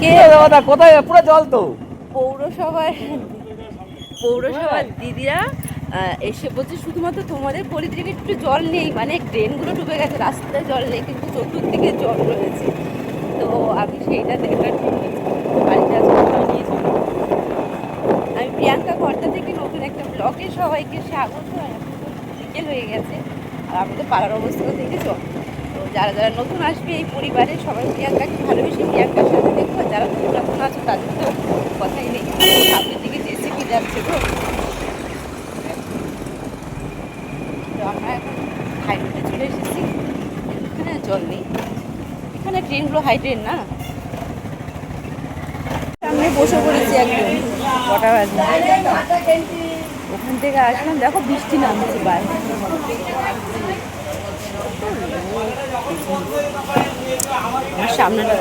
কে দাদা, কোথায়? পুরো জল তো। পৌরসভার পৌরসভার দিদিরা এসে বলছে, শুধুমাত্র তোমাদের গলিতে একটু জল নেই মানে ড্রেনগুলো ডুবে গেছে, রাস্তায় জল নেই, কিন্তু চতুর্দিকে জল রয়েছে। তো আমি সেইটা দেখার জল। আমি প্রিয়াঙ্কা কর্তা থেকে নতুন একটা ব্লগে সবাইকে স্বাগত। বিকেল হয়ে গেছে, আর আমাদের পাড়ার অবস্থাও দেখেছ? তো যারা যারা নতুন আসবে এই পরিবারে সবাই প্রিয়াঙ্কাকে ভালোবেসে প্রিয়াঙ্কার সাথে দেখব। যারা পুরাতন আছে তাদের তো কথাই নেই। সামনের দিকে জেসিপি যাচ্ছে তো আমরা এখন হাইরোডে চলে এসেছি। এখানে জল নেই। এখানে ট্রেনগুলো হাই ট্রেন না? সামনে বসে পড়েছি একদম কটা বাজে? ওখান থেকে আসলাম। দেখো বৃষ্টি নামছে বাইরে সামনেটা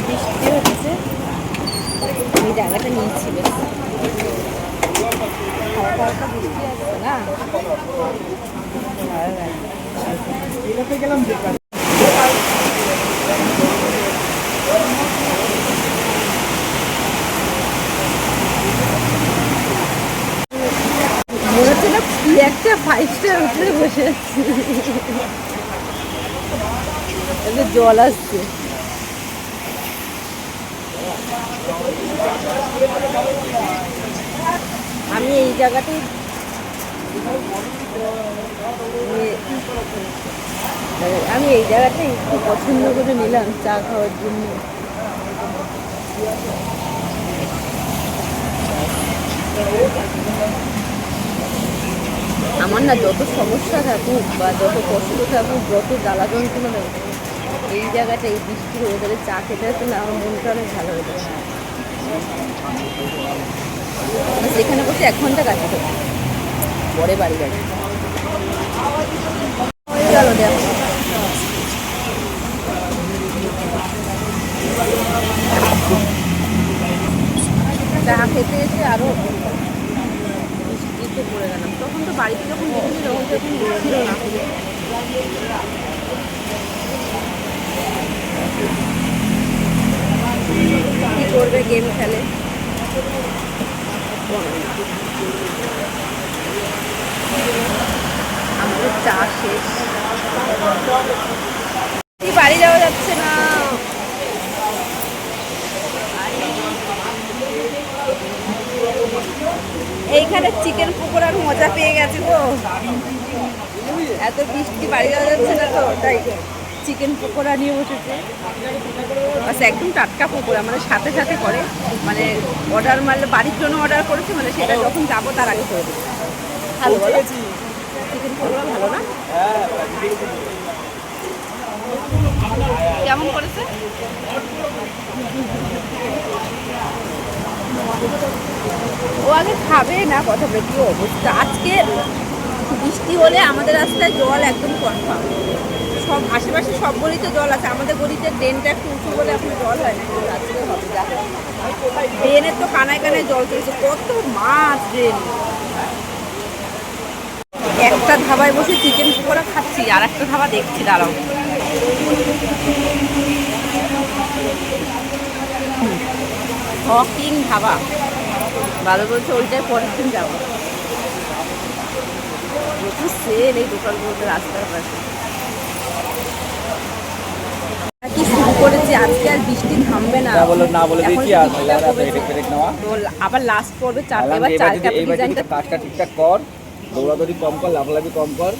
বৃষ্টি হচ্ছে। এই জায়গাটা নিয়েছি হালকা হালকা বৃষ্টি আসছে না লাগে মনে হচ্ছে না কি একটা ফাইভ স্টার হোটেলে বসে আছি। জল আসছে। আমি এই জায়গাটাই আমি এই জায়গাটাই একটু পছন্দ করে নিলাম চা খাওয়ার জন্য। আমার না যত সমস্যা থাকুক বা যত কষ্ট থাকুক, যত জ্বালা যন্ত্রণা থাকুক, এই জায়গাটা, এই বৃষ্টির ওয়েদারে চা খেতে হতো না, আমার মনটা অনেক ভালো হয়ে হতো সেখানে বসে এক ঘণ্টা কাটাতে। পরে বাড়ি যাবে। গেল দেখো। চা খেতে এসে আরও বৃষ্টিতে পড়ে গেলাম তখন তো বাড়িতে যখন তখন ছিল না। কি করবে গেম খেলে? আমাদের চা শেষ। বাড়ি যাওয়া যাচ্ছে না? এইখানে চিকেন পকোড়ার মজা পেয়ে গেছে গো। এত বৃষ্টি বাড়ি যাওয়া যাচ্ছে না তো, তাই চিকেন পকোড়া নিয়ে বসেছে। আচ্ছা একদম টাটকা পকোড়া মানে সাথে সাথে করে। মানে অর্ডার মারলে বাড়ির জন্য অর্ডার করেছে মানে সেটা যখন যাব তার আগে করে ভালো বলো? চিকেন পকোড়া ভালো না? কেমন করেছে ও আগে খাবে না, কথা বলে, কি অবস্থা? আজকে বৃষ্টি হলে আমাদের রাস্তায় জল একদম কনফার্ম সব আশেপাশে সব গলিতে জল আছে। আমাদের গলিতে ড্রেনটা একটু উঁচু বলে এখন জল হয় না, কিন্তু হবে। ড্রেনের তো কানায় কানায় জল চলছে, কত মাছ ড্রেন। একটা ধাবায় বসে চিকেন পকোড়া খাচ্ছি, আর একটা ধাবা দেখছি, দাঁড়াও। হকিং ধাবা। ভালো বলছে ওইটাই পরের দিন যাব। প্রচুর সেল এই দোকানগুলোতে রাস্তার পাশে। কি শুরু করেছি? আজকে আর বৃষ্টি থামবে না। বলো না বলে দেখি আর আবার লাস্ট পর্বে চার বললাম এবার চার এবার কাপ ডিজাইনটা কাজটা ঠিকঠাক কর দৌড়াদৌড়ি কম কর লাফালাফি কম কর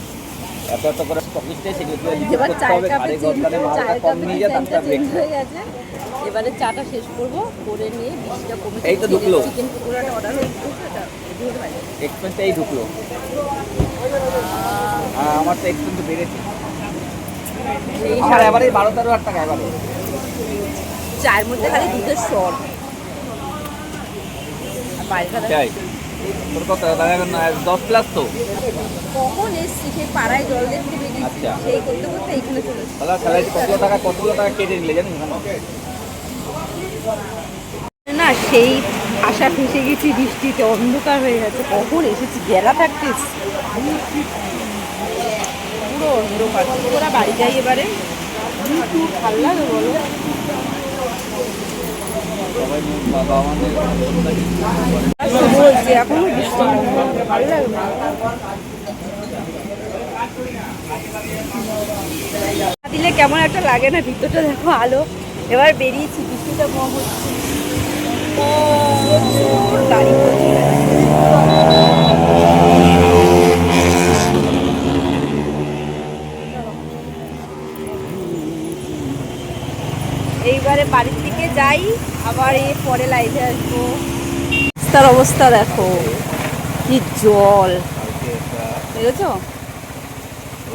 এত এত করে স্টকিস্টে সেগুলো লিখে এবার করতে হবে কাপে ঘাড়ে মালটা কম নিয়ে যা ব্রেক গেছে। এবারে চাটা শেষ করব করে নিয়ে বৃষ্টিটা কমে এই তো ঢুকলো। চিকেন পকোড়াটা অর্ডার হয়ে দিয়ে দেবে। এই ঢুকলো। আমার তো এক্সপেন্স বেড়েছে। আমার এবারে বারো তেরো হাজার টাকা এবারে। চায়ের মধ্যে খালি দুধের দেখো, চাই তোর কত? আহ, দশ প্লাস তো। কখন এসছি? সেই পাড়ায় জল দেখতে বেরিয়েছি। আচ্ছা। সেই করতে করতে চলে এসেছি। তাহলে স্যালারি কতগুলো টাকা কতগুলো টাকা কেটে নিলে না সেই আশা ফেসে গেছি বৃষ্টিতে অন্ধকার হয়ে গেছে। কখন এসেছি? বেলা থাকতে পুরো অন্ধকার। ওরা বাড়ি যাই এবারে। ভালো লাগে বলো। দিলে কেমন একটা লাগে না ভিতরটা দেখো আলো। এবার বেরিয়েছি বৃষ্টিটা কম হচ্ছে। এইবারে বাড়ির দিকে যাই, আবার এ পরে লাইভে আসব। রাস্তার অবস্থা দেখো, কি জল। দেখেছ?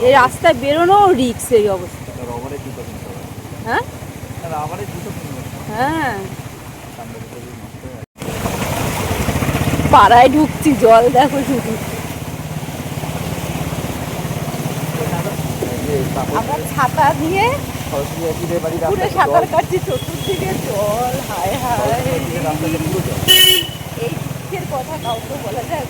এই রাস্তায় বেরোনো রিক্স এই অবস্থা। হ্যাঁ? হ্যাঁ। পাড়ায় ঢুকছি, জল দেখো শুধু। আমরা ছাতা দিয়ে সরস্বতী একই বাড়ি পুরো সাঁতার কাটছি চতুর্দিকে জল হায় হায়। এই দুঃখের কথা কাউকে বলা যায়?